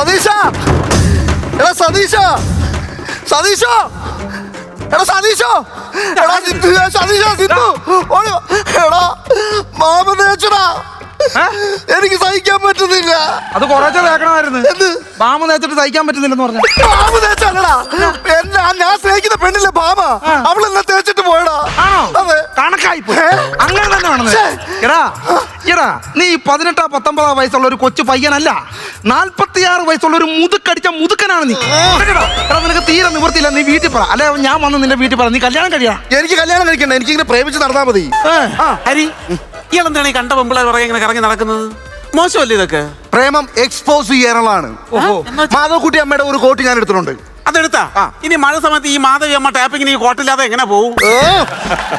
സതീശ! എടാ സതീശ! സതീശ! എടാ സതീശോ! എടാ സിന്ധു സതീശ സിന്ധു! ഓടി. എടാ മാമ തേച്ചടാ. എനിക്ക് സഹിക്കാൻ പറ്റുന്നില്ല. അത് കുറച്ചേ തേക്കണമായിരുന്നു. എന്ത്? ബാമ നേച്ചിട്ട് സഹിക്കാൻ പറ്റുന്നില്ലെന്ന് പറഞ്ഞു. ബാമ തേച്ചല്ലടാ എന്നെ ഞാൻ സ്നേഹിക്കുന്ന പെണ്ണില്ല ബാമ അവൾ എന്നെ തേച്ചിട്ട് പോയടാ. അതെ. കണക്കായി? അങ്ങനെ തന്നെ വേണം. എടാ എടാ നീ പതിനെട്ടാ പത്തൊമ്പതാ വയസ്സുള്ള ഒരു കൊച്ചു പയ്യനല്ല. നാൽപ്പത്തിയാറ് വയസ്സുള്ള ഒരു മുതുക്കടിച്ച മുതുക്കനാണ് നീ. കേട്ടോ? എടാ നിനക്ക് തീരെ നിവൃത്തിയില്ല. നീ വീട്ടിൽ പറ. അല്ലെ ഞാൻ വന്ന് നിന്റെ വീട്ടിൽ പറ. നീ കല്യാണം കഴിയാ? എനിക്ക് കല്യാണം കഴിക്കണ്ട. എനിക്ക് ഇങ്ങനെ പ്രേമിച്ച് നടന്നാ മതി. ഹരി ഇയാളെന്താണ് ഈ കണ്ട പെമ്പിളെ പറയാൻ ഇങ്ങനെ കറങ്ങി നടക്കുന്നത്? മോശമല്ലേ ഇതൊക്കെ? പ്രേമം എക്സ്പോസ് ചെയ്യാനുള്ളതാണ്. ഓഹോ. മാധവക്കുട്ടി അമ്മയുടെ ഒരു കോട്ട് ഞാൻ എടുത്തിട്ടുണ്ട്. അതെടുത്താ? ഇനി മഴ സമയത്ത് ഈ മാധവി അമ്മ ടാപ്പിങ്ങിന് ഈ കോട്ടില്ലാതെ എങ്ങനെ പോവും? ഓ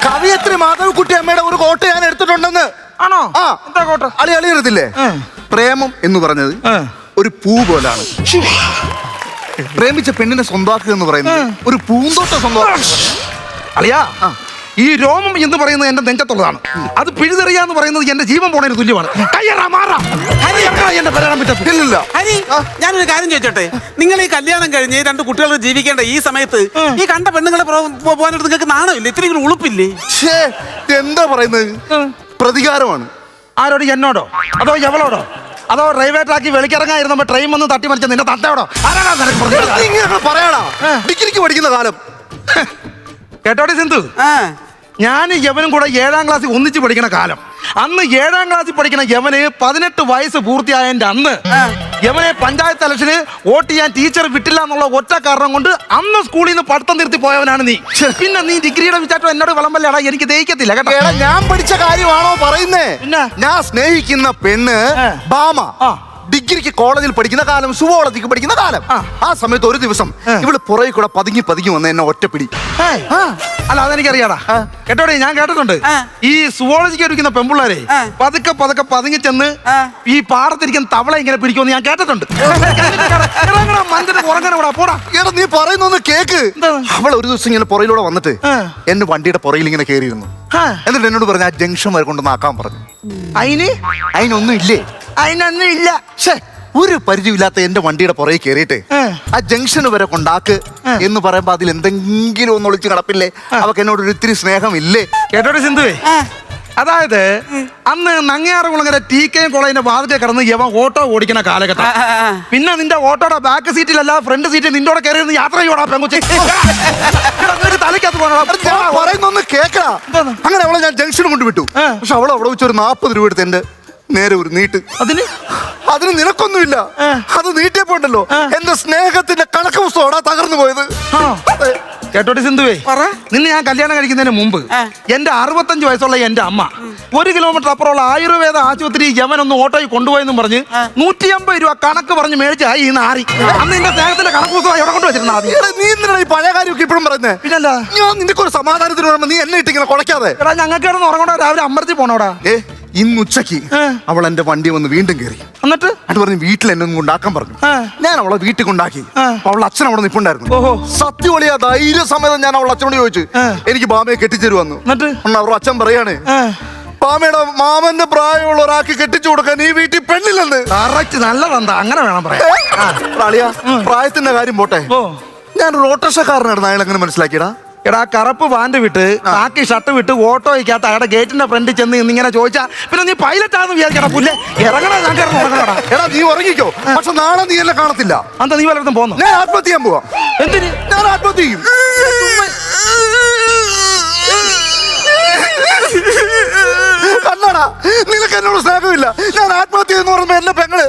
കവിയത്രി മാധവക്കുട്ടി അമ്മയുടെ ഒരു കോട്ട് ഞാൻ എടുത്തിട്ടുണ്ടെന്ന്. ആണോ? ആ. എന്താ കോട്ട? അളി അളി ഏ. പ്രേമം എന്ന് പറഞ്ഞത് ഒരു പൂ പോലാണ്. പ്രേമിച്ച പെണ്ണിനെ സ്വന്തമാക്കുക എന്ന് പറയുന്നത് ഒരു പൂന്തോട്ട സ്വന്തമാക്കുക. അളിയാ ഈ രോമം എന്ന് പറയുന്നത് എന്റെ നെഞ്ചത്തുള്ളതാണ്. അത് പിഴുതെറിയാന്ന് പറയുന്നത് എന്റെ ജീവൻ പോണതിന് തുല്യമാണ്. ഞാനൊരു കാര്യം ചോദിച്ചോട്ടെ? നിങ്ങൾ ഈ കല്യാണം കഴിഞ്ഞ് രണ്ട് കുട്ടികൾ ജീവിക്കേണ്ട ഈ സമയത്ത് ഈ കണ്ട പെണ്ണുങ്ങളെ പുറകെ പോ- പോകാനായിട്ട് നിങ്ങൾക്ക് നാണമില്ല? ഇത്രയും ഉളുപ്പില്ലേ? എന്താ പറയുന്നത്? പ്രതികാരമാണ്. ആരോട് എന്നോടോ? അതോ എവളോടോ? അതോ റെയിൽവേ ട്രാക്കിൽ വെളിക്കിറങ്ങായിരുന്നപ്പോ ട്രെയിൻ വന്ന് തട്ടി മറിച്ച നിന്റെ നീ പ്രതികാരം? ഡിഗ്രിക്ക് പഠിക്കുന്ന കാലം. കേട്ടോടി സിന്ധു? ഞാൻ യവനും കൂടെ ഏഴാം ക്ലാസ്സിൽ ഒന്നിച്ച് പഠിക്കണ കാലം. അന്ന് ഏഴാം ക്ലാസ്സിൽ പഠിക്കുന്ന യവന് പതിനെട്ട് വയസ്സ് പൂർത്തിയായതിന്റെ അന്ന്. യവനെ പഞ്ചായത്ത് ഇലക്ഷന് വോട്ട് ചെയ്യാൻ ടീച്ചർ വിട്ടില്ല എന്നുള്ള ഒറ്റ കാരണം കൊണ്ട് അന്ന് സ്കൂളിൽ നിന്ന് പഠിത്തം നിർത്തി പോയവനാണ് നീ. പിന്നെ നീ ഡിഗ്രിയുടെ വിചാരം എന്നോട് വിളമ്പല്ലേടാ എനിക്ക് ദഹിക്കത്തില്ല കേട്ടോ. എടാ ഞാൻ പഠിച്ച കാര്യമാണോ പറയുന്നേ? പിന്നെ? ഞാൻ സ്നേഹിക്കുന്ന പെണ്ണ്. ബാമ. ഡിഗ്രിക്ക് കോളേജിൽ പഠിക്കുന്ന കാലം സുവോളജിക്ക് പഠിക്കുന്ന കാലം. ആ. സമയത്ത് ഒരു ദിവസം. ഇവൾ പുറകെ കൂടെ പതുങ്ങി പതുങ്ങി വന്ന് എന്നെ ഒറ്റപ്പിടി. അല്ല അതെനിക്കറിയാടാ. കേട്ടോടെ ഞാൻ കേട്ടിട്ടുണ്ട്. ഈ സുവോളജിക്ക് ഒരുക്കുന്ന പെമ്പിള്ളാരെ. പതുക്കെ പതുക്കെ പതുങ്ങി ചെന്ന് ഈ പാടത്തിരിക്കുന്ന തവള ഇങ്ങനെ പിടിക്കുമെന്ന് ഞാൻ കേട്ടിട്ടുണ്ട്. നീ പറയുന്നൊന്ന് കേക്ക്. അവൾ ഒരു ദിവസം ഇങ്ങനെ പുറയിലൂടെ വന്നിട്ട് എന്നെ എന്റെ വണ്ടിയുടെ പുറയിൽ ഇങ്ങനെ കയറിയിരുന്നു എന്നിട്ട് എന്നോട് പറഞ്ഞു ആ ജംഗ്ഷൻ വരെ കൊണ്ടൊന്ന് ആക്കാൻ പറഞ്ഞു. അയിന്? അതിനൊന്നും ഇല്ലേ? അതിനൊന്നും ഇല്ല. ഛേ ഒരു പരിചയമില്ലാത്ത എന്റെ വണ്ടിയുടെ പുറകെ കയറിയിട്ട് ആ. ജംഗ്ഷൻ വരെ കൊണ്ടാക്ക് എന്ന് പറയുമ്പോ അതിൽ എന്തെങ്കിലും ഒന്ന് ഒളിച്ച് കടപ്പില്ലേ അവക്ക് എന്നോട് ഒരു ഇത്തിരി സ്നേഹമില്ലേ? കേട്ടോടെ സിന്ധുവേ? അതായത് അന്ന് നങ്ങയാറുകുളങ്ങര ടി കെ കോളേജിന്റെ വാതിലെ കടന്ന് യവൻ ഓട്ടോ ഓടിക്കുന്ന കാലഘട്ടം. പിന്നെ നിന്റെ ഓട്ടോയുടെ ബാക്ക് സീറ്റിലല്ല ഫ്രണ്ട് സീറ്റിൽ നിന്റെ കൂടെ കയറി യാത്ര ചെയ്യോടാ പെങ്കുച്ചി. തലയ്ക്കകത്ത് പോകണോടാ. പറയുന്നൊന്ന്? അങ്ങനെ അവളെ ഞാൻ ജംഗ്ഷൻ കൊണ്ടുവിട്ടു. പക്ഷെ അവളെ അവിടെ വെച്ച് ഒരു നാൽപ്പത് രൂപ എടുത്ത് എന്റെ നേരെ ഒരു നീട്ട്. അതിന്? അതിന് നിനക്കൊന്നുമില്ല. അത് നീട്ടിയപ്പോണ്ടല്ലോ പോണ്ടല്ലോ. എന്റെ സ്നേഹത്തിന്റെ കണക്ക് പുസ്തകം തകർന്നു പോയത്? കേട്ടോട്ടി കേട്ടോടി സിന്ധുവേ പറ. നിന്നെ ഞാൻ കല്യാണം കഴിക്കുന്നതിന് മുമ്പ്. എന്റെ അറുപത്തഞ്ച് വയസ്സുള്ള എന്റെ അമ്മ ഒരു കിലോമീറ്റർ അപ്പുറമുള്ള ആയുർവേദ ആശുപത്രി ഒന്ന് ഓട്ടോയിൽ കൊണ്ടുപോയെന്നും പറഞ്ഞ് നൂറ്റി അമ്പത് രൂപ കണക്ക് പറഞ്ഞ് മേടിച്ച ഈ നാറി. അന്ന് നിന്റെ സ്നേഹത്തിന്റെ കണക്ക് പുസ്തകം എവിടെ കൊണ്ടുവച്ചിരുന്ന നീ എന്തിനാ ഈ പഴയ കാര്യമൊക്കെ ഇപ്പോഴും പറയുന്നത് പിന്നല്ല ഞാൻ നിനക്കൊരു സമാധാനത്തിന് പറയുമ്പോൾ നീ എന്നെ ഇട്ടിങ്ങനെ കുറയ്ക്കാതെ എടാ ഞങ്ങൾക്ക് കിടന്ന് ഉറങ്ങണോ? രാവിലെ അമ്പലത്തിൽ പോണോടാ. ഏ? ഇന്ന് ഉച്ചയ്ക്ക് അവൾ എന്റെ വണ്ടി വന്ന് വീണ്ടും കയറി എന്നിട്ട്? അത് പറഞ്ഞു വീട്ടിൽ എന്നെ ഒന്ന് കൊണ്ടാക്കാൻ പറഞ്ഞു. ഞാൻ അവളെ വീട്ടിൽ കൊണ്ടാക്കി. അവൾ അച്ഛൻ അവിടെ നിപ്പുണ്ടായിരുന്നു. ഓഹോ. സത്യമളിയാ ധൈര്യ സമയത്ത് ഞാൻ അവൾ അച്ഛനോട് ചോദിച്ചു എനിക്ക് ബാമയെ കെട്ടിച്ചേരുവന്നു എന്നിട്ട്? അവർ അവരുടെ അച്ഛൻ പറയാണ് ആ. ബാമയുടെ മാമന്റെ പ്രായമുള്ള ഒരാൾക്ക് കെട്ടിച്ചു കൊടുക്കാൻ ഈ വീട്ടിൽ പെണ്ണില്ലെന്ന്. കറക്റ്റ് നല്ലതെന്താ? അങ്ങനെ വേണം പറയാ പ്രായത്തിന്റെ കാര്യം പോട്ടെ. ഞാൻ ഒരു ഓട്ടോറിക്ഷക്കാരനായിരുന്നു അയാൾ എങ്ങനെ മനസ്സിലാക്കിയടാ? എടാ കറുപ്പ് പാന്റ് വിട്ട് ബാക്കി ഷർട്ട് വിട്ട് ഓട്ടോയ്ക്കകത്ത് അയാളുടെ ഗേറ്റിന്റെ ഫ്രണ്ടിൽ ചെന്ന് ഇന്നിങ്ങനെ ചോദിച്ചാ പിന്നെ നീ പൈലറ്റ് ആണെന്ന് വിചാരിക്കടാ പുല്ലേ? ഇറങ്ങണ ഞാൻ കിടന്ന് ഉറങ്ങണടാ എടാ നീ ഉറങ്ങിക്കോ. പക്ഷെ നാളെ നീ എന്നെ കാണത്തില്ല. അന്ത നീ വല്ലതും പോന്നു? ഞാൻ ആത്മഹത്യ ചെയ്യാൻ പോവാ. എന്തിന്? ഞാൻ ആത്മഹത്യ ചെയ്യും. കണ്ണാടാ. നിനക്ക് എന്നോട് സ്നേഹമില്ല. ഞാൻ ആത്മഹത്യ എന്ന് പറയുമ്പോ എന്റെ പെങ്ങൾ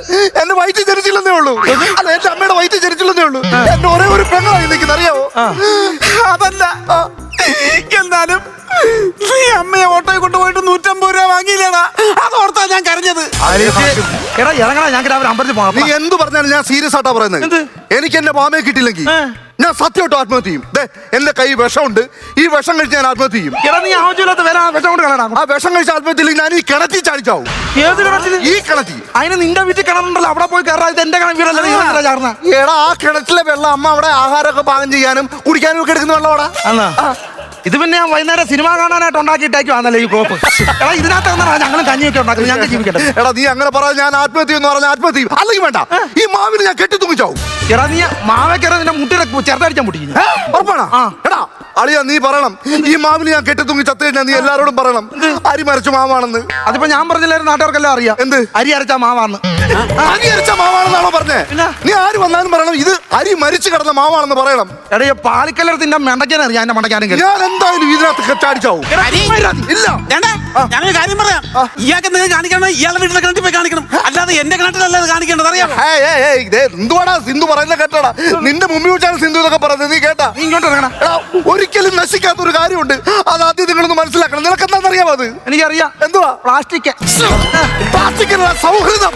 എന്റെ വയറ്റിൽ ജനിച്ചില്ലെന്നേ ഉള്ളൂ. അല്ല എന്റെ അമ്മയുടെ വയറ്റിൽ ജനിച്ചില്ലെന്നേ ഉള്ളൂ. എന്റെ ഒരേ ഒരു പെങ്ങളായി നിൽക്കുന്ന അറിയാവോ അതല്ല. എന്നാലും നീ അമ്മയെ ഓട്ടോയിൽ കൊണ്ടുപോയിട്ട് നൂറ്റമ്പത് രൂപ വാങ്ങിയില്ലേടാ. അതോർത്താ ഞാൻ കരഞ്ഞത്. എടാ ഇറങ്ങണ ഞാൻ രാവിലെ അമ്പലത്തിൽ നീ പോകണം എന്ത് പറഞ്ഞാലും ഞാൻ സീരിയസ് ആയിട്ടാ പറയുന്നത്. എനിക്ക് എന്റെ മാമയെ കിട്ടിയില്ലെങ്കിൽ. ഞാൻ സത്യമായിട്ട് ആത്മഹത്യ ചെയ്യും. ദേ എന്റെ കൈ വിഷമുണ്ട്. ഈ വിഷം കഴിച്ച് ഞാൻ ആത്മഹത്യ ചെയ്യും. എടാ നീ ആവശ്യമില്ലാത്ത വില വിഷം കൊണ്ട് ആ വിഷം കഴിച്ച ആത്മഹത്യ ഇല്ലെങ്കിൽ ഞാൻ ഈ കിണറ്റി ചാടിച്ചാവും ഏത് കിണറ്റിൽ ഈ കിണറ്റി അതിന് നിന്റെ വീട്ടിൽ കിണറുണ്ടല്ലോ. അവിടെ പോയി കയറാ. ഇത് എന്റെ വീടല്ലേ? നീ ചാടുന്ന? എടാ ആ കിണറ്റിലെ വെള്ളം അമ്മ അവിടെ ആഹാരമൊക്കെ പാകം ചെയ്യാനും കുടിക്കാനും ഒക്കെ എടുക്കുന്ന വെള്ളമാടാ. അന്നാ ഇത് പിന്നെ ഞാൻ വൈകുന്നേരം സിനിമ കാണാനായിട്ട് ഉണ്ടാക്കിയിട്ടേക്കുവാന്നല്ലോ ഈ കോപ്പ്? എടാ ഇതിനകത്ത് ഞങ്ങളും കഞ്ഞിയൊക്കെ ഉണ്ടാക്കുന്നത്? ഞങ്ങൾക്ക് ജീവിക്കട്ടെ എടാ നീ അങ്ങനെ പറയാൻ ഞാൻ ആത്മഹത്യ എന്ന് പറഞ്ഞ ആത്മഹത്യ. അല്ലെങ്കിൽ വേണ്ട. ഈ മാവിന് ഞാൻ കെട്ടി തുമ്മിച്ചാവും എടാ നീ മാവയ്ക്കറ നിന്റെ മുട്ടിടെ ചെറുതടിച്ചാൽ മുട്ടിക്കുന്നു. ഉറപ്പാണോ. എടാ അളിയ നീ പറയണം. ഈ മാവിന് ഞാൻ കെട്ടി തുങ്ങി ചത്തു കഴിഞ്ഞാൽ നീ എല്ലാരോടും പറയണം. അരി മരച്ച മാവാണെന്ന്. അതിപ്പോ ഞാൻ പറഞ്ഞില്ലായിരുന്നു നാട്ടുകാർക്കെല്ലാം അറിയാം. എന്ത്? അരി അരച്ച മാവാണ്. അരി അരച്ച മാവാണെന്നാണോ പറഞ്ഞേ? നീ ആര് വന്നാലും പറയണം ഇത് അരി മരിച്ചു കിടന്ന മാവാണെന്ന് പറയണം. എടേ ഈ പാലിക്കലർ തിന്റെ മെണ്ടയ്ക്കാൻ അറിയാം എന്റെ മണ്ടയ്ക്കാനും ഞാൻ എന്തായാലും ഇതിനകത്ത് കെട്ടാടിച്ചാവും. ഇല്ല? ഞാനൊരു കാര്യം പറയാം. ഇയാൾക്ക് നിങ്ങൾ കാണിക്കണം ഇയാളുടെ വീട്ടിലെ കിണറ്റിൽ പോയി കാണിക്കണം. അല്ലാതെ എന്റെ കിണറ്റിലല്ല കാണിക്കേണ്ടത് ദേ, എന്തുവാടാ സിന്ധു പറയുന്ന കേട്ടടാ. നിന്റെ മുമ്പിൽ വെച്ചാണ് സിന്ധു ഇതൊക്കെ പറയുന്നത് നീ കേട്ടാ? നീ ഇങ്ങോട്ട് ഒരു എടാ ഒരിക്കലും നശിക്കാത്ത ഒരു കാര്യമുണ്ട്. അത് ആദ്യം നിങ്ങളൊന്ന് മനസ്സിലാക്കണം. നിനക്ക് എന്താണെന്നറിയാമോ അത്? എനിക്കറിയാം. എന്തുവാ? പ്ലാസ്റ്റിക്. പ്ലാസ്റ്റിക്കിനുള്ള സൗഹൃദം.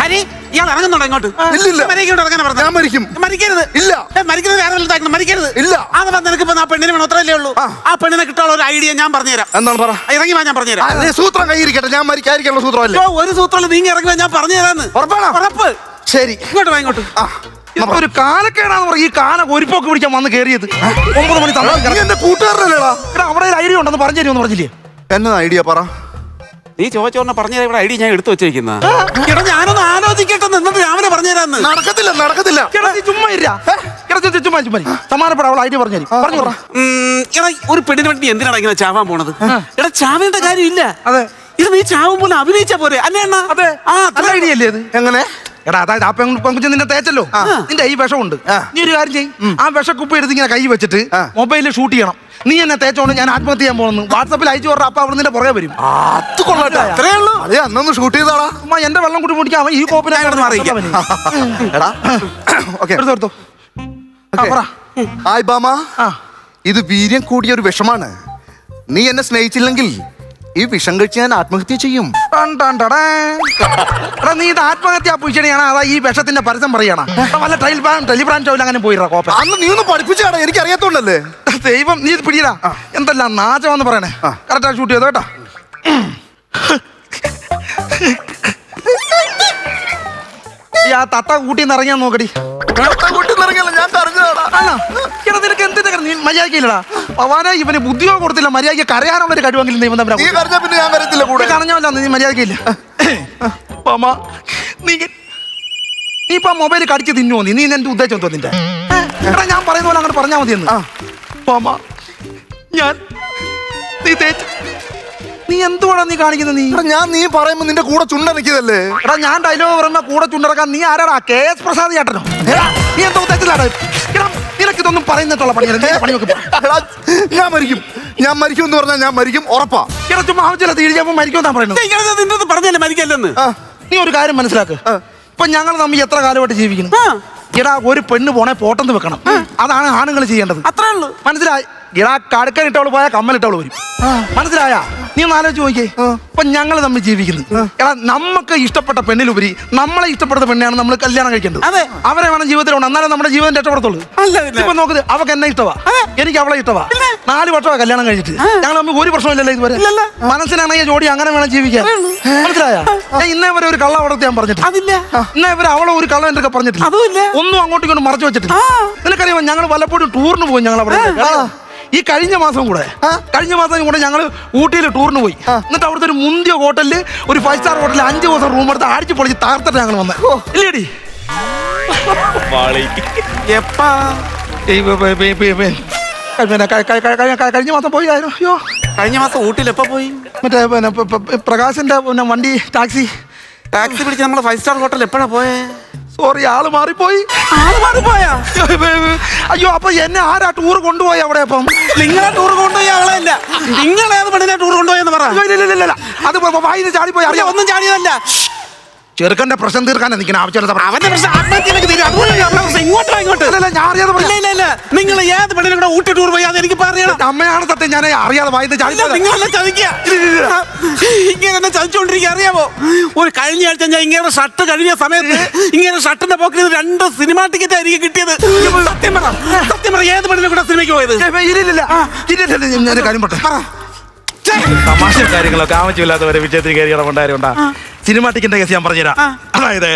ഹരി ഇയാൾ ഇറങ്ങുന്നുണ്ടോ ഇങ്ങോട്ട്? ഇല്ലില്ല. മരിക്കോട്ട് ഇറങ്ങാൻ പറഞ്ഞത്? ഞാൻ മരിക്കും. മരിക്കരുത്. ഇല്ല. ഏ, മരിക്കരുത് ആരും വലുതാക്കണം മരിക്കരുത്. ഇല്ല. അത് നിനക്ക് ഇപ്പൊ ആ പെണ്ണിനെ വേണം. അത്രയല്ലേ ഉള്ളൂ. ആ. ആ പെണ്ണിനെ കിട്ടാനുള്ള ഒരു ഐഡിയ ഞാൻ പറഞ്ഞുതരാം. എന്താണ് പറ? ഇറങ്ങി വാ ഞാൻ പറഞ്ഞുതരാം. സൂത്രം കൈയിരിക്കട്ടെ. ഞാൻ മരിക്കാതിരിക്കാനുള്ള സൂത്രമല്ലേ? ഒരു നീങ്ങി ഇറങ്ങി ഞാൻ പറഞ്ഞുതരാന്ന്. ഉറപ്പാണോ? ഉറപ്പ്. ശരി. ഇങ്ങോട്ട് വാ ഇങ്ങോട്ട്. ആ. ഒരു കാലക്കേടാന്ന് പറയും ഈ കാന ഒരുപ്പൊക്കെ പിടിക്കാൻ വന്ന് കയറിയത് ഒമ്പത് മണി നീ എന്റെ കൂട്ടുകാരനല്ലേടാ. എടാ അവിടെ ഒരു ഐഡിയ ഉണ്ടെന്ന് പറഞ്ഞു തരുമെന്ന് പറഞ്ഞില്ലേ? എന്നാ ഐഡിയ പറ. നീ ചോദിച്ചോറിനെ പറഞ്ഞുതരാം ഇവിടെ ഐഡിയ ഞാൻ എടുത്തു വെച്ചേക്കുന്ന എടാ ഞാനൊന്ന് ആലോചിക്കട്ടെ എന്നിട്ട് രാവിലെ പറഞ്ഞുതരാന്ന്. നടക്കത്തില്ല നടക്കത്തില്ല. ചുമ്മാ ഇല്ല ചുമ്മാ ചുമ്മാ. സമാനപ്പെടാ അവൾ ഐഡിയ പറഞ്ഞു പറഞ്ഞു എടാ ഒരു പെണ്ണിന് വേണ്ടി എന്തിനാണ് ഇങ്ങനെ ചാവാൻ പോണത്? എടാ ചാവേണ്ട കാര്യമില്ല. അതെ. ഇത് നീ ചാവും പോലെ അഭിനയിച്ച പോരെ. അല്ലേ അണ്ണാ? അതെ. ആ അത്ര ഐഡിയ അല്ലേ ഇത്? എങ്ങനെ? എടാ അതായത് ആ പെൺ പെൺകുച്ച് നിന്നെ തേച്ചല്ലോ. നിന്റെ ഈ വിഷമുണ്ട്. നീ ഒരു കാര്യം ചെയ്യും. ആ വിഷക്കുപ്പി എടുത്ത് ഇങ്ങനെ കൈ വെച്ചിട്ട്. മൊബൈലിൽ ഷൂട്ട് ചെയ്യണം. നീ എന്നെ തേച്ചോണ്ട് ഞാൻ ആത്മഹത്യ ചെയ്യാൻ പോകുന്നു. വാട്സാപ്പിൽ അയച്ചു പറഞ്ഞ അപ്പൊ അവിടെ നിന്റെ പുറകെ വരും. അത് കൊള്ളട്ടെ അത്രേ ഉള്ളൂ. അതെ അന്നൊന്ന് ഷൂട്ട് ചെയ്താടാ. അമ്മ എന്റെ വെള്ളം കുടി മുടിക്കാൻ അവൻ ഈ കോപ്പിനെ. എടാ ഓക്കെ. എടുത്തോ ഹായ് ബാമ. ഇത് വീര്യം കൂടിയ ഒരു വിഷമാണ്. നീ എന്നെ സ്നേഹിച്ചില്ലെങ്കിൽ ഈ വിഷം കഴിച്ച് ഞാൻ ആത്മഹത്യ ചെയ്യും. നീ ഇത് ആത്മഹത്യാ പൂച്ചണിയാണ് അതാ ഈ വിഷത്തിന്റെ പരസ്യം പറയണ. വല്ല ട്രയൽ ബ്രാൻഡ് ടെലിബ്രാൻഡ് ഷോയിൽ അങ്ങനെ പോയിടാ കോപ്പ. അന്ന് നീ ഒന്ന് പഠിപ്പിച്ചാടാ എനിക്ക് അറിയാത്തോണ്ടല്ലേ? ദൈവം നീ ഇത് പിടിയടാ. എന്തെല്ലാം നാചമെന്ന് പറയണേ. കറക്റ്റാ ഷൂട്ട് ചെയ്തോ കേട്ടോ. ആ തത്ത കൂട്ടി നിറങ്ങാൻ നോക്കടി. നോക്കടി നിറങ്ങല്ല ഞാൻ കരഞ്ഞതാടാ അല്ല എടാ നിനക്ക് എന്തിന്റെ നീ മര്യാദക്കില്ലടാ പവാനെ ഇവന് ബുദ്ധിയോ കൊടുത്തില്ല. മര്യാദയ്ക്ക് കരയാനുള്ള ഒരു കഴിവെങ്കിലും തമ്മിൽ നീ കരഞ്ഞ പിന്നെ ഞാൻ കരയത്തില്ല കൂടെ? കണഞ്ഞല്ല നീ മര്യാദക്കില്ല പമ നീ നീ ഇപ്പൊ മൊബൈൽ കടിച്ച് തിന്നുമോ നീ? നീ എന്റെ ഉദ്ദേശം എന്തോ നിന്റെ? എടാ ഞാൻ പറയുന്ന പോലെ അങ്ങനെ പറഞ്ഞാൽ മതി എന്ന് പമ ഞാൻ നീ തേച്ച് നീ എന്തുവാടാ നീ കാണിക്കുന്നത് നീ? എടാ, ഞാൻ നീ പറയുമ്പോ നിന്റെ കൂടെ ചുണ്ടനക്കിയതല്ലേ എടാ ഞാൻ ഡയലോഗ് പറയുമ്പോ കൂടെ ചുണ്ടിറക്കാൻ നീ ആരാടാ? കെ എസ് പ്രസാദ് ചേട്ടനോ? എടാ, നീ എന്തോ ഉദ്ദേശത്തിലാണ് എടാ നിനക്ക് ഇതൊന്നും പറയുന്നിട്ടുള്ള പണി ഞാൻ മരിക്കും. ഞാൻ മരിക്കും എന്ന് പറഞ്ഞാൽ ഞാൻ മരിക്കും ഉറപ്പാ. എടാ ചുമ്മാ ആവശ്യമില്ല മരിക്കും മരിക്കുമെന്നാ പറയുന്നത്. നിന്റെ പറഞ്ഞല്ലേ മരിക്കല്ലെന്ന്? നീ ഒരു കാര്യം മനസ്സിലാക്ക്. ഇപ്പൊ ഞങ്ങൾ തമ്മിൽ എത്ര കാലമായിട്ട് ജീവിക്കുന്നു? എടാ ഒരു പെണ്ണ് പോണേ പോട്ടെന്ന് വെക്കണം. അതാണ് ആണുങ്ങൾ ചെയ്യേണ്ടത്. അത്രേ ഉള്ളൂ. മനസ്സിലായി? എടാ കടുക്കനിട്ടവൾ പോയാൽ കമ്മലിട്ടവൾ വരും. മനസ്സിലായ? നീ ഒന്ന് ആലോചിച്ച് നോക്കിയേ. ഇപ്പൊ ഞങ്ങൾ തമ്മിൽ ജീവിക്കുന്നു. എടാ നമുക്ക് ഇഷ്ടപ്പെട്ട പെണ്ണിലുപരി നമ്മളെ ഇഷ്ടപ്പെടുന്ന പെണ്ണാണ് നമ്മൾ കല്യാണം കഴിക്കേണ്ടത്. അതെ. അവരെ വേണം ജീവിതത്തിൽ ഉണ്ട് എന്നാലും നമ്മുടെ ജീവിതം രക്ഷപ്പെടത്തുള്ളൂ. ഇപ്പൊ നോക്കുന്നത് അവക്ക് എന്നെ ഇഷ്ടവാ. എനിക്ക് അവളെ ഇഷ്ടവാ. നാല് വർഷമാണ് കല്യാണം കഴിച്ചിട്ട് ഞങ്ങൾ തമ്മിൽ ഒരു പ്രശ്നമില്ലല്ലോ ഇതുവരെ. മനസ്സിലാണെങ്കിൽ മനസ്സിനാണെങ്കിൽ ജോഡി അങ്ങനെ വേണം ജീവിക്കാൻ. മനസ്സിലായ? ഞാൻ ഇന്നേ വരെ ഒരു കള്ള അവിടത്തെ ഞാൻ പറഞ്ഞിട്ട് അതില്ല. ഇന്നേ വരെ അവളെ ഒരു കള്ള എന്തൊക്കെ പറഞ്ഞിട്ടില്ല. അതുമില്ല. ഒന്നും അങ്ങോട്ടും ഇങ്ങോട്ടും മറച്ചു വെച്ചിട്ടില്ല. നിനക്കറിയാമോ ഞങ്ങൾ വല്ലപ്പോഴും ടൂറിന് പോകും ഞങ്ങൾ അവിടെ ഈ കഴിഞ്ഞ മാസം കൂടെ കഴിഞ്ഞ മാസം കൂടെ ഞങ്ങൾ ഊട്ടിയിൽ ടൂറിന് പോയി. എന്നിട്ട് അവിടുത്തെ ഒരു മുന്തിയ ഹോട്ടലിൽ ഒരു ഫൈവ് സ്റ്റാർ ഹോട്ടലിൽ അഞ്ച് ദിവസം റൂം എടുത്ത് അടിച്ച് പൊളിച്ച് താർത്തിട്ട് ഞങ്ങൾ വന്നത് ഇല്ലേടി? എപ്പാ? പിന്നെ കഴിഞ്ഞ മാസം പോയി ആയിരുന്നു അയ്യോ. കഴിഞ്ഞ മാസം ഊട്ടിൽ എപ്പോ പോയി? മറ്റേ പിന്നെ പ്രകാശിന്റെ പിന്നെ വണ്ടി ടാക്സി. ടാക്സി പിടിച്ച് നമ്മളെ ഫൈവ് സ്റ്റാർ ഹോട്ടൽ എപ്പോഴാ പോയേ? സോറി ആൾ മാറിപ്പോയി. ആൾ മാറിപ്പോയാ? അയ്യോ അപ്പൊ എന്നെ ആരാ ടൂർ കൊണ്ടുപോയി അവിടെ അപ്പം? നിങ്ങളെ ടൂർ കൊണ്ടുപോയി ആളെയല്ല നിങ്ങളേത് പെണ്ണിനെ ടൂർ കൊണ്ടുപോയെന്ന് പറ. അത് വായിന്ന് ചാടിപ്പോയി അറിയാം ഒന്നും ചാടിയതല്ല. ചെറുക്കന്റെ പ്രശ്നം തീർക്കാൻ നിൽക്കണ ആവശ്യമില്ല അവന്റെ പ്രശ്നം ആത്മഹത്യയിലേക്ക് തീരും. അതുപോലെ നമ്മുടെ പ്രശ്നം ഇങ്ങോട്ടോ ഇല്ല, ഞാൻ അറിയാതെ ഇല്ല ഇല്ല ഇല്ല. നിങ്ങൾ ഏത് പെണ്ണിനെ കൂടെ ഊട്ടി ടൂർ പോയി അത് എനിക്ക് പറയണം അമ്മയാണ് സത്യം. ഞാൻ അറിയാതെ വായിന്ന് ചാടി ചതിക്കുക. ഇങ്ങനെ എന്നെ ചതിച്ചോണ്ടിരിക്കുക അറിയാമോ ഒരു കഴിഞ്ഞ ആഴ്ച ഞാൻ ഇങ്ങനെ ഷർട്ട് കഴിഞ്ഞ സമയത്ത് ഇങ്ങനെ ഷർട്ടിന്റെ പോക്കിൽ നിന്ന് രണ്ട് സിനിമാ ടിക്കറ്റ് ആയിരിക്കും കിട്ടിയത്. സത്യം പറ. സത്യം പറ ഏത് പെണ്ണിനെ കൂടെ സിനിമയ്ക്ക് പോയത്? ഇല്ലില്ല ഇല്ലില്ല ഞാൻ ഒരു കാര്യം പറട്ടെ. തമാശ കാര്യങ്ങളൊക്കെ ആവശ്യമില്ലാത്തവരെ വിജയത്തിൽ കയറി ഇടപെണ്ടായിരുണ്ടാ സിനിമ ടിക്കറ്റിന്റെ കേസ് ഞാൻ പറഞ്ഞുതരാം. അതായത്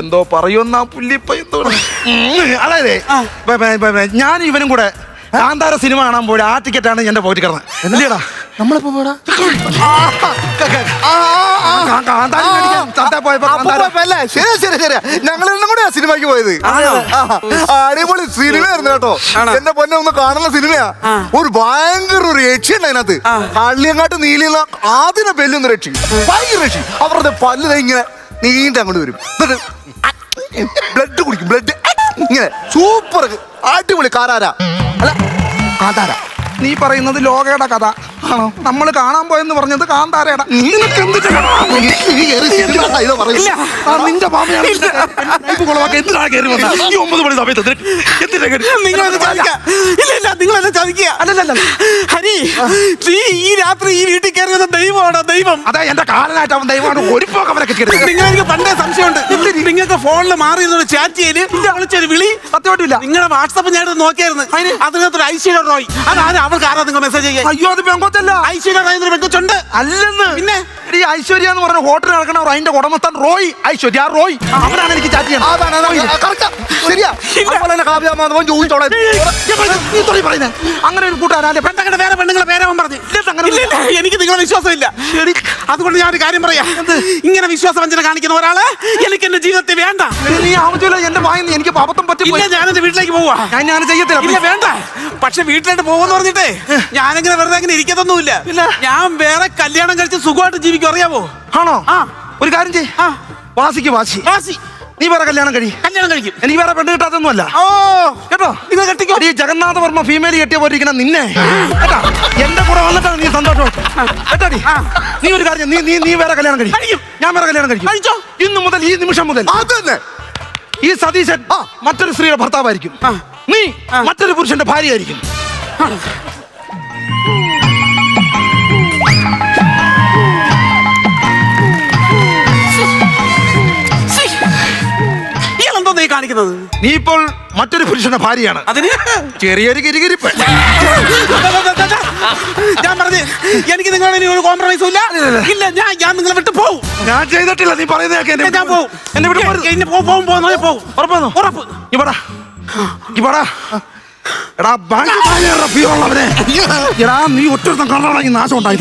എന്തോ പറയുന്ന പുല്ലിപ്പ എന്തോ അതായത് ഞാൻ ഇവനും കൂടെ കാന്താര സിനിമ കാണാൻ പോയി ആ ടിക്കറ്റാണ് എന്റെ പോയിട്ട് കിടന്നത്. ഇല്ലടാ? നമ്മളിപ്പോ പോടാ ശരി ഞങ്ങൾ രണ്ടും കൂടെയാ സിനിമയ്ക്ക് പോയത് അടിപൊളി സിനിമ അടിപൊളി സിനിമയായിരുന്നു കേട്ടോ എന്റെ പൊന്നെ ഒന്ന് കാണുന്ന സിനിമയാ ഒരു ഭയങ്കര ഒരു രക്ഷ ഉണ്ട് അതിനകത്ത്. കള്ളിയങ്ങാട്ട് നീലിയുള്ള ആദ്യം ബെല്ലൊന്ന് രക്ഷി ഭയങ്കര രക്ഷി അവരുടെ പല്ല് ഇങ്ങനെ നീണ്ട അങ്ങോട്ട് വരും ബ്ലഡ് കുടിക്കും ബ്ലഡ് ഇങ്ങനെ സൂപ്പർ അടിപൊളി കാരാരാ അല്ല കാന്താര നീ പറയുന്നത് ലോകയുടെ കഥ ആണോ? നമ്മൾ കാണാൻ പോയെന്ന് പറഞ്ഞത് കാന്താരയുടെ. നിനക്ക് നിന്റെ ഈ. ഹരി നീ രാത്രി ഈ വീട്ടിൽ കയറി വന്ന ദൈവമാണോ ദൈവം? അതാ എന്റെ കാലനായിട്ട് അവൻ ദൈവമാണ്? ഒരു പോക്ക് അവനൊക്കെ കയറി നിങ്ങൾ പണ്ടേ സംശയമുണ്ട്. നിങ്ങൾക്ക് ഫോണിൽ മാറി ചാറ്റ് ചെയ്യൽ വിളിച്ചൊരു വിളി. സത്യമായിട്ടില്ല നിങ്ങളുടെ വാട്സപ്പ് ഞാൻ നോക്കിയായിരുന്നു. അതിനകത്തൊരു ഐശ്വര്യ റോയ്. അതാണ് അവൾക്ക് ആരാ നിങ്ങൾ മെസ്സേജ് ചെയ്യുക? അയ്യോ അത് പെങ്കൊച്ചല്ല ഐശ്വര്യ റോയ് എന്നൊരു അല്ലെന്ന്. പിന്നെ? ഈ ഐശ്വര്യ എന്ന് പറഞ്ഞ ഹോട്ടൽ നടക്കണ അതിന്റെ ഉടമസ്ഥൻ റോയ്. ഐശ്വര്യ റോയ്. അവനാണ് എനിക്ക് ചാറ്റ് ചെയ്യണം. ശരിയാ. അതുപോലെ തന്നെ ചോദിച്ചോളെ. അങ്ങനെ ഒരു കൂട്ടുകാരാണ് പെണ്ണങ്ങളുടെ വേറെ പെണ്ണുങ്ങളെ പേരെ അവൻ പറഞ്ഞു. എനിക്ക് നിങ്ങളെ വിശ്വാസമില്ല. അതുകൊണ്ട് ഞാൻ ഒരു കാര്യം പറയാം. ഇങ്ങനെ വിശ്വാസവഞ്ചന കാണിക്കുന്ന ഒരാൾ എനിക്ക് എന്റെ ജീവിതത്തിൽ വേണ്ട. നീ ആവശ്യമില്ല. എന്റെ വായന്ന് എനിക്ക് പാപത്തം പറ്റി ഞാൻ എന്റെ വീട്ടിലേക്ക് പോവാ. ഞാൻ ഞാൻ ചെയ്യത്തില്ല. വേണ്ട. പക്ഷെ വീട്ടിലോട്ട് പോകുമെന്ന് പറഞ്ഞിട്ടേ. ഞാനിങ്ങനെ വെറുതെ അങ്ങനെ ഇരിക്കത്തൊന്നുമില്ല ഇല്ല. ഞാൻ വേറെ കല്യാണം കഴിച്ച് സുഖമായിട്ട് ജീവിക്കും അറിയാവോ? ആണോ? ആ. ഒരു കാര്യം ചെയ് ആ. വാസിക്ക് വാസി വാസി നീ വേറെ കല്യാണം കഴി കല്യാണം കഴിക്കും. എനിക്ക് വേറെ പെണ്ണ് കിട്ടാത്തൊന്നുമല്ല. ഓ. കേട്ടോ? നിങ്ങൾ കെട്ടിക്കോ. ഈ ജഗന്നാഥ വർമ്മ ഫീമെയിൽ കെട്ടിയ പോയിരിക്കുന്ന നിന്നെ. കേട്ടാ? എന്റെ കൂടെ വന്നിട്ടാണ് നീ സന്തോഷം. കേട്ടാടി നീ ഒരു കാര്യം നീ നീ നീ വേറെ കല്യാണം കഴിക്കും കഴിക്കും. ഞാൻ വേറെ കല്യാണം കഴിക്കും. കഴിച്ചോ. ഇന്ന് മുതൽ ഈ നിമിഷം മുതൽ ഈ സതീശൻ മറ്റൊരു സ്ത്രീയുടെ ഭർത്താവായിരിക്കും. നീ മറ്റൊരു പുരുഷന്റെ ഭാര്യയായിരിക്കും. കാണിക്കുന്നത്? നീ ഇപ്പോൾ മറ്റൊരു പുരുഷന്റെ ഭാര്യയാണ്. അതിന്? ചെറിയൊരു കിരികിരിപ്പ് ഞാൻ പറഞ്ഞു എനിക്ക് നിങ്ങളുടെ ഇനി ഒരു കോംപ്രമൈസും ഇല്ല. ഇല്ല ഞാൻ ഞാൻ നിങ്ങളെ വിട്ട് പോവും. ഞാൻ ചെയ്തിട്ടില്ല നീ പറയുന്നതൊക്കെ ഞാൻ പോവും. എന്നെ വിട്ട്. പോകും പോ- പോവും പോകുന്ന പോവും. ഉറപ്പാണോ? ഉറപ്പ്. ഇവിടാ. ഇവടാ. എടാ ബാങ്ക് ഉള്ളവനെ. എടാ നീ കണ്ണാണെങ്കിൽ നാശം ഉണ്ടായി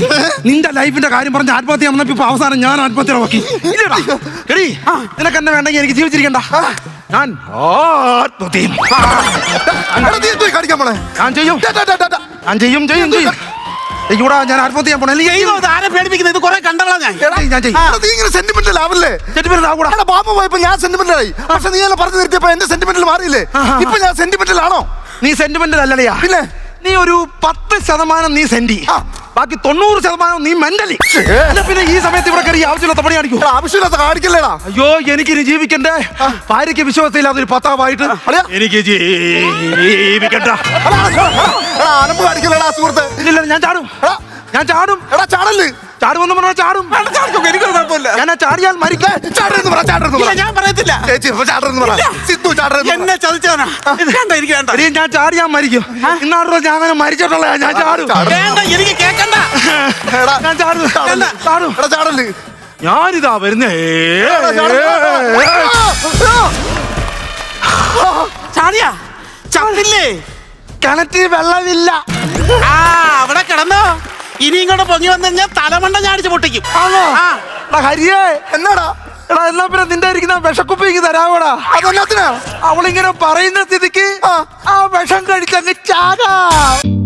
നിന്റെ ലൈഫിന്റെ കാര്യം പറഞ്ഞ് ആത്മഹത്യ വന്നപ്പോ ഇപ്പൊ അവസാനം ഞാൻ ആത്മഹത്യ നോക്കി ഇല്ലടാ. എടീ നിനക്ക് എന്നെ വേണ്ടെങ്കിൽ എനിക്ക് ജീവിച്ചിരിക്കണ്ട. ഞാൻ ആത്മഹത്യ കാണിക്കാൻ പോണേ? ഞാൻ ചെയ്യും. ഞാൻ ചെയ്യും ചെയ്യും ചെയ്യും. ഞാൻ ആത്മഹത്യ ചെയ്യാൻ പോണേ. ആരെ പേടിപ്പിക്കുന്നത്? ഇത് കുറെ കണ്ടകളാ ഞാൻ. ഞാൻ ചെയ്യും. എടാ, നീ ഇങ്ങനെ സെന്റിമെന്റൽ ആവല്ലേ? ചെട്ടിപ്പേര് ആകൂടാ എടാ ബാബു പോയപ്പോ ഞാൻ സെന്റിമെന്റൽ ആയി. പക്ഷെ നീ എന്നെ പറഞ്ഞു നിർത്തിയപ്പോ എന്റെ സെന്റിമെന്റൽ മാറിയില്ലേ. ഇപ്പൊ ഞാൻ സെന്റിമെന്റൽ ആണോ? നീ സെന്റിമെന്റ് അല്ലടിയാ പിന്നെ? നീ ഒരു പത്ത് ശതമാനം നീ സെന്റി ബാക്കി തൊണ്ണൂറ് ശതമാനം നീ മെന്റലി പിന്നെ ഈ സമയത്ത് ഇവിടെ കയറി ആവശ്യമില്ലാത്ത പണി കാണിക്കും. ആവശ്യമില്ലാത്ത കാണിക്കല്ലേടാ. അയ്യോ എനിക്ക് ഇനി ജീവിക്കണ്ടേ ഭാര്യയ്ക്ക് വിശ്വാസമില്ലാത്ത ഒരു പത്താവായിട്ട്. എനിക്ക് ജീവിക്കണ്ട. അലമ്പ് കാണിക്കല്ലേടാ സുഹൃത്ത്. ഇല്ല ഞാൻ ചാടും. ഞാൻ ചാടും. എടാ ചാടും ചാടുമെന്ന് പറഞ്ഞാൽ ചാടും. ഞാൻ ചാടിയാൽ പറ പറ. ഞാൻ പറയത്തില്ല. ചേച്ചി പറ. സിദ്ധു എന്നെ ചതിച്ചവനാ. വേണ്ട എനിക്ക് വേണ്ട. എടീ, ഞാൻ ചാടിയാൽ മരിക്കും. ഇന്നാടോ ഞാൻ അങ്ങനെ മരിച്ചിട്ടുള്ള ഞാൻ ചാടും. വേണ്ട എനിക്ക് കേക്കണ്ട. എടാ, ഞാൻ ചാടും. ചാടും. ഞാനിതാ വരുന്നേ. ചാടിയാ? ചാടില്ലേ കിണറ്റിൽ വെള്ളമില്ല. ആ അവിടെ കിടന്നോ. ഇനി ഇങ്ങോട്ട് പൊങ്ങി വന്നു കഴിഞ്ഞാൽ തലമണ്ട ഞാടിച്ച് പൊട്ടിക്കും. ആണോ? ആ. ഹരിയേ. എന്നാടാ? എടാ എന്നാ പിന്നെ നിന്റെ ഇരിക്കുന്ന വിഷക്കുപ്പി എനിക്ക് തരാവോടാ? അതെന്നാത്തിനാ? അവളിങ്ങനെ പറയുന്ന സ്ഥിതിക്ക് ആ വിഷം കഴിച്ചങ്ങ് ചാകാം.